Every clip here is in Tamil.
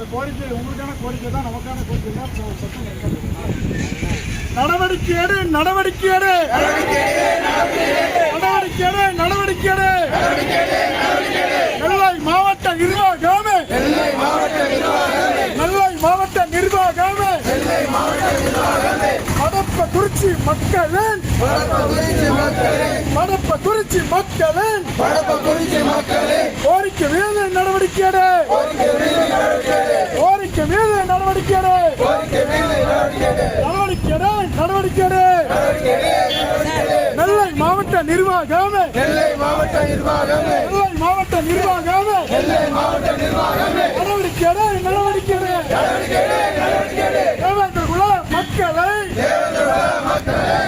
இந்த கோரிக்கை உங்களுக்கான கோரிக்கை தான் நமக்கான கோரிக்கை தான். நடவடிக்கை எடு நடவடிக்கை எடு. நடவடிக்கை எடு நடவடிக்கை எடு. நெல்லை மாவட்ட நிர்வாகமே. நெல்லை மாவட்ட நிர்வாகமே. மடப்ப குறிச்சி மக்களின் மடப்ப குறிச்சி மக்களின் கோரிக்கை மீது நடவடிக்கை எடு கோரிக்கை மீது நடவடிக்கை எடு நடவடிக்கை எடு நடவடிக்கை எடு நெல்லை மாவட்ட நிர்வாகமே. நெல்லை மாவட்ட நிர்வாகம். நெல்லை மாவட்ட நிர்வாகமே நெல்லை மாவட்ட நிர்வாகமே நடவடிக்கை எடு நடவடிக்கை எடு தேவேந்திர குல மக்களை.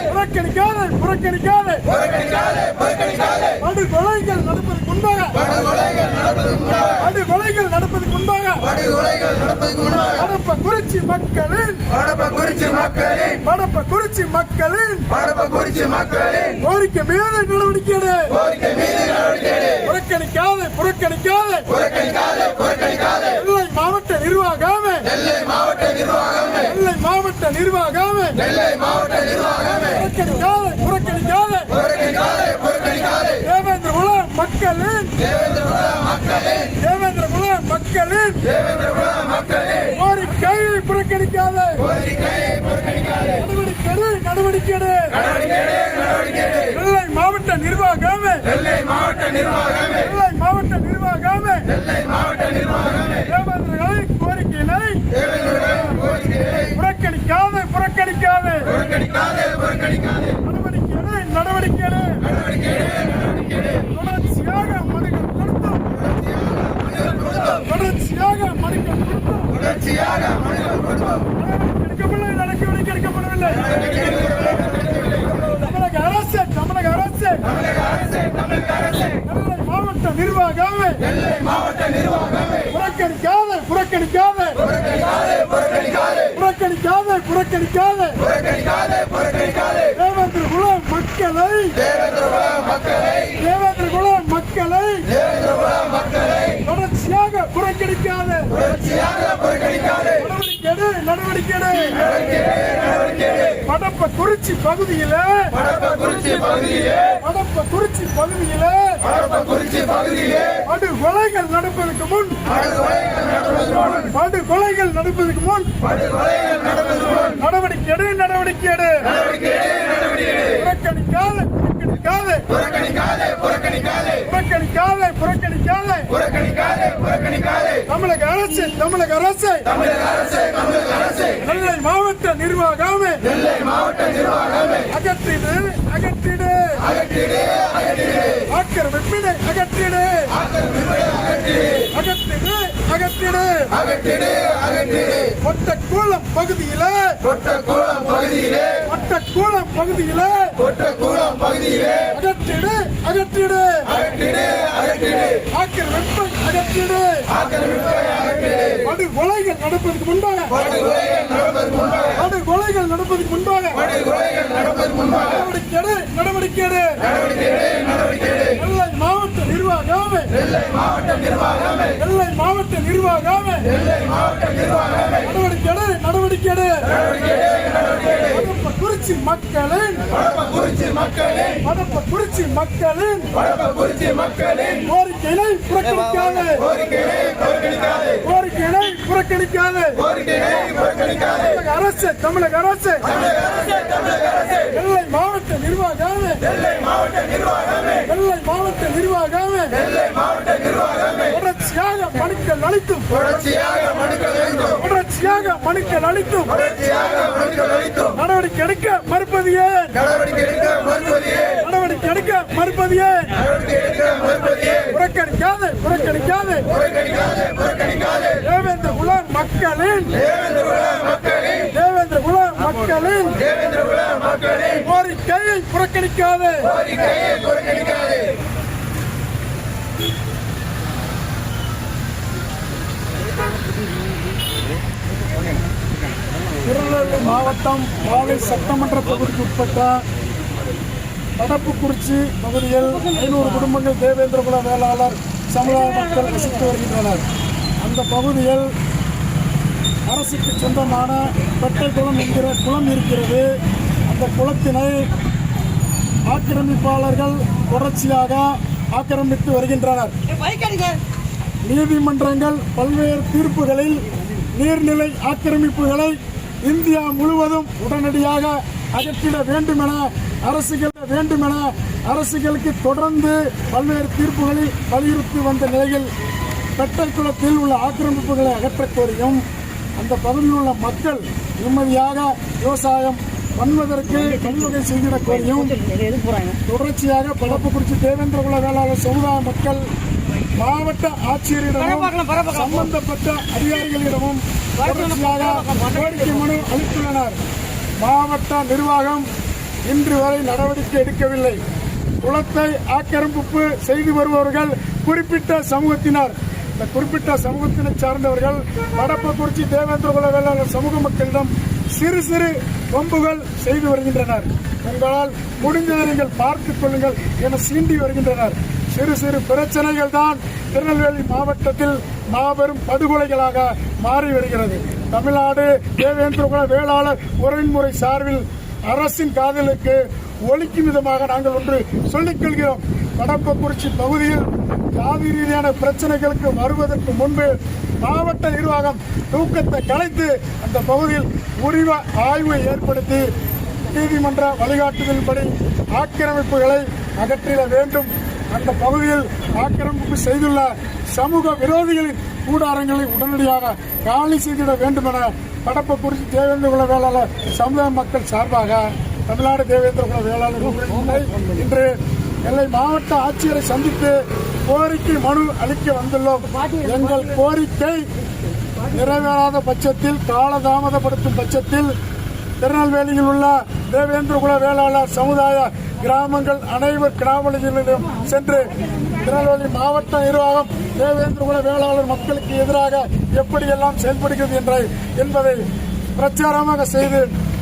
புறக்கணிக்காதே புறக்கணிக்காதே. புறக்கணிக்காதே புறக்கணிக்காதே. படுகொலைகள் நடப்பதற்கு முன்பாக. படுகொலைகள் நடப்பதற்கு முன்பாக. படுகொலைகள் நடப்பதற்கு முன்பாக. படுகொலைகள் நடப்பதற்கு முன்பாக. வடப்ப குறிச்சி மக்களின். வடப குறிச்சி மக்களின். வடப்ப குறிச்சி மக்களின். வடப குறிச்சி மக்களின். கோரிக்கை மீது நடவடிக்கை கோரிக்கை மீது நடவடிக்கை எடு. புறக்கணிக்காதே புறக்கணிக்காதே புறக்கணிக்காதே புறக்கணிக்காதே நெல்லை மாவட்ட நிர்வாகமே நெல்லை மாவட்ட நிர்வாகமே நெல்லை மாவட்ட நிர்வாகமே நெல்லை மாவட்ட நிர்வாகமே. புறக்கணிக்காதே புறக்கணிக்காதே. புறக்கணிக்காதே புறக்கணிக்காதே. தேவேந்திர குல மக்களின். தேவேந்திர குல மக்களின். தேவேந்திர குல மக்களின். தேவேந்திர குல மக்களின். கோரிக்கையை புறக்கணிக்காதே கோரிக்கையை புறக்கணிக்காதே. நடவடிக்கை எடு, நடவடிக்கை எடு. நடவடிக்கை எடு, நடவடிக்கை எடு. நெல்லை மாவட்ட நிர்வாகமே. நெல்லை மாவட்ட நிர்வாகமே. நெல்லை மாவட்ட நிர்வாகமே. நெல்லை மாவட்ட நிர்வாகமே. புறக்கணிக்காது நடவடிக்கை நடவடிக்கை நடவடிக்கை நடவடிக்கை தொடர்ச்சியாக மனுக்கள் கொடுத்தோம். தொடர்ச்சியாக மனுக்கள் கொடுத்தோம் தமிழக அரசு. தமிழக அரசு தமிழக அரசு. தமிழக அரசு நெல்லை மாவட்ட நிர்வாகமே. புறக்கணிக்காத புறக்கணிக்காத. புறக்கணிக்காத புறக்கணிக்காத. புறக்கணிக்காத. மக்களை. தேவேந்திர குல மக்களை. தொடர்ச்சியாக புறக்கணிக்காத. நடவடிக்கை படப்ப குறிச்சி பகுதியில படப்ப குறிச்சி பகுதியில. படப்ப குறிச்சி பகுதியில. படப்ப குறிச்சி நடப்பதற்கு முன். படுகொலைகள் நடப்பதற்கு முன். நடவடிக்கை எடு நடவடிக்கை எடு. நடவடிக்கை புறக்கணிக்காதே புறக்கணிக்காதே. புறக்கணிக்காதே புறக்கணிக்காதே. புறக்கணிக்காதே புறக்கணிக்காதே. புறக்கணிக்காதே தமிழக அரசு தமிழக அரசு. நெல்லை மாவட்ட நிர்வாகமே. நெல்லை மாவட்ட நிர்வாகமே. அகற்றிடு அகற்றிடு. அகற்றிடு அகற்றிடு. அகற்றிடு. அகற்றிடு. அகற்றிடு. அகற்றிடு அகற்றிடு. ஒட்டக்கூளம் பகுதியில. கொட்டக்கூளம் பகுதியிலே. ஒட்டக்கூளம் பகுதியில. கொட்டக்கூளம் பகுதியிலே. அகற்றிடு அகற்றிடு. அகற்றிடு அகற்றிடு. ஆக்கிரமிப்பை அகற்றிடு. ஆக்கிரமிப்பை அகற்றிடு. படுகொலைகள் நடப்பதற்கு முன்பாக. படுகொலைகள் நடப்பதற்கு முன்பாக. படுகொலைகள் நடப்பதற்கு முன்பாக. படுகொலைகள் நடப்பதற்கு முன்பாக. நடவடிக்கை நடவடிக்கை. நடவடிக்கை நடவடிக்கை நெல்லை மாவட்ட நிர்வாகம். நெல்லை மாவட்ட நிர்வாகம். நெல்லை மாவட்ட நிர்வாகம். நடவடிக்கை நடவடிக்கை நடவடிக்கை குறிச்சி மக்களின் குறிச்சி மக்களின் வடப்ப குறிச்சி மக்களின் வடப்ப குறிச்சி மக்களின் கோரிக்கையினை புறக்கணிக்காது. கோரிக்கையினை புறக்கணிக்காத. அரசு தமிழக அரசு. நெல்லை மாவட்ட நிர்வாகம். நெல்லை மாவட்ட நிர்வாகம். தொடர்ச்சியாக மனுக்கள் அளித்தும் தொடர்ச்சியாக மனுக்கள் அளித்தும் தொடர்ச்சியாக மனுக்கள் அளித்தும். நடவடிக்கை எடுக்க மறுப்பது ஏன்? நடவடிக்கை எடுக்க மறுப்பது ஏன்? நடவடிக்கை எடுக்க புறக்கணிக்காது தேவேந்திர குல மக்களின். தேவேந்திர குல மக்களின். கோரிக்கையை புறக்கணிக்காது. திருநெல்வேலி மாவட்டம் வாகை சட்டமன்ற தொகுதிக்கு உட்பட்ட வடப்புக்குறிச்சி பகுதியில் ஐநூறு குடும்பங்கள் தேவேந்திரகுல வேளாளர் சமுதாய மக்கள் வசித்து வருகின்றனர். அந்த பகுதியில் அரசுக்கு சொந்தமான பெட்டை குளம் என்கிற குளம் இருக்கிறது. அந்த குளத்தினை ஆக்கிரமிப்பாளர்கள் தொடர்ச்சியாக ஆக்கிரமித்து வருகின்றனர். நீதிமன்றங்கள் பல்வேறு தீர்ப்புகளில் நீர்நிலை ஆக்கிரமிப்புகளை இந்தியா முழுவதும் உடனடியாக அகற்றிட வேண்டுமென அரசுகள் வேண்டுமென அரசுகளுக்கு தொடர்ந்து பல்வேறு தீர்ப்புகளில் வலியுறுத்தி வந்த நிலையில் பெட்டைக்குளத்தில் உள்ள ஆக்கிரமிப்புகளை அகற்றக் கோரியும் அந்த பகுதியில் உள்ள மக்கள் நிம்மதியாக விவசாயம் பண்ணுவதற்கு வழிவகை செய்திட கோரியும் தொடர்ச்சியாக பலப்புக்குறிச்சி தேவேந்திரகுல வேளாளர் சமுதாய மக்கள் மாவட்ட ஆட்சியரிடமும் சம்பந்தப்பட்ட அதிகாரிகளிடமும் கோரிக்கை மனு அளித்துள்ளனர். மாவட்ட நிர்வாகம் இன்று வரை நடவடிக்கை எடுக்கவில்லை. குளத்தை ஆக்கிரமிப்பு செய்து வருபவர்கள் குறிப்பிட்ட சமூகத்தினர். இந்த குறிப்பிட்ட சமூகத்தினை சார்ந்தவர்கள் வடப்பக்குறிச்சி தேவேந்திரகுல வேளாளர் சமூக மக்களிடம் சிறு சிறு வம்புகள் செய்து வருகின்றனர். உங்களால் முடிந்ததை நீங்கள் பார்த்துக் கொள்ளுங்கள் என சீண்டி வருகின்றனர். சிறு சிறு பிரச்சனைகள் தான் திருநெல்வேலி மாவட்டத்தில் மாபெரும் படுகொலைகளாக மாறி வருகிறது. தமிழ்நாடு தேவேந்திரகுல வேளாளர் உறவின்முறை சார்பில் அரசின் காதலுக்கு ஒழிக்கும் விதமாக நாங்கள் ஒன்று சொல்லிக் கொள்கிறோம். வடப்பக்குறிச்சி பகுதியில் ஜாதி ரீதியான பிரச்சனைகளுக்கு வருவதற்கு முன்பு மாவட்ட நிர்வாகம் தூக்கத்தை கலைத்து அந்த பகுதியில் உரிவ ஆய்வை ஏற்படுத்தி நீதிமன்ற வழிகாட்டுதலின்படி ஆக்கிரமிப்புகளை அகற்றிட வேண்டும். அந்த பகுதியில் ஆக்கிரமிப்பு செய்துள்ள சமூக விரோதிகளின் கூடாரங்களை உடனடியாக காலி செய்திட வேண்டும் என கடப்பக்குறிச்சி தேவேந்திர குல வேளாளர் சமுதாய மக்கள் சார்பாக தமிழ்நாடு தேவேந்திர குல வேளாளர் இன்று நெல்லை மாவட்ட ஆட்சியரை சந்தித்து கோரிக்கை மனு அளிக்க வந்துள்ளோம். எங்கள் கோரிக்கை நிறைவேறாத பட்சத்தில் காலதாமதப்படுத்தும் பட்சத்தில் திருநெல்வேலியில் உள்ள தேவேந்திர குல வேளாளர் சமுதாய கிராமங்கள் அனைவர் கிராமங்களிலும் சென்று திருநெல்வேலி மாவட்ட நிர்வாகம் தேவேந்திரகுல வேளாளர் மக்களுக்கு எதிராக எப்படியெல்லாம் செயல்படுகிறது என்ற என்பதை பிரச்சாரமாக செய்து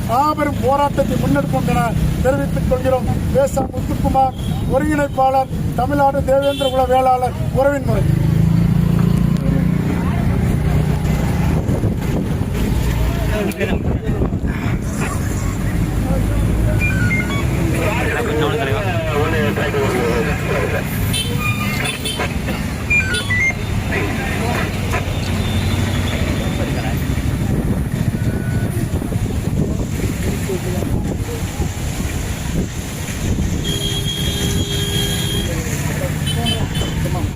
மாபெரும் போராட்டத்தை முன்னெடுப்போம் என தெரிவித்துக் கொள்கிறோம் பேச முத்துக்குமார் ஒருங்கிணைப்பாளர் தமிழ்நாடு தேவேந்திரகுல வேளாளர் உறவின் முறை Thank you. 長く乗るんだよ。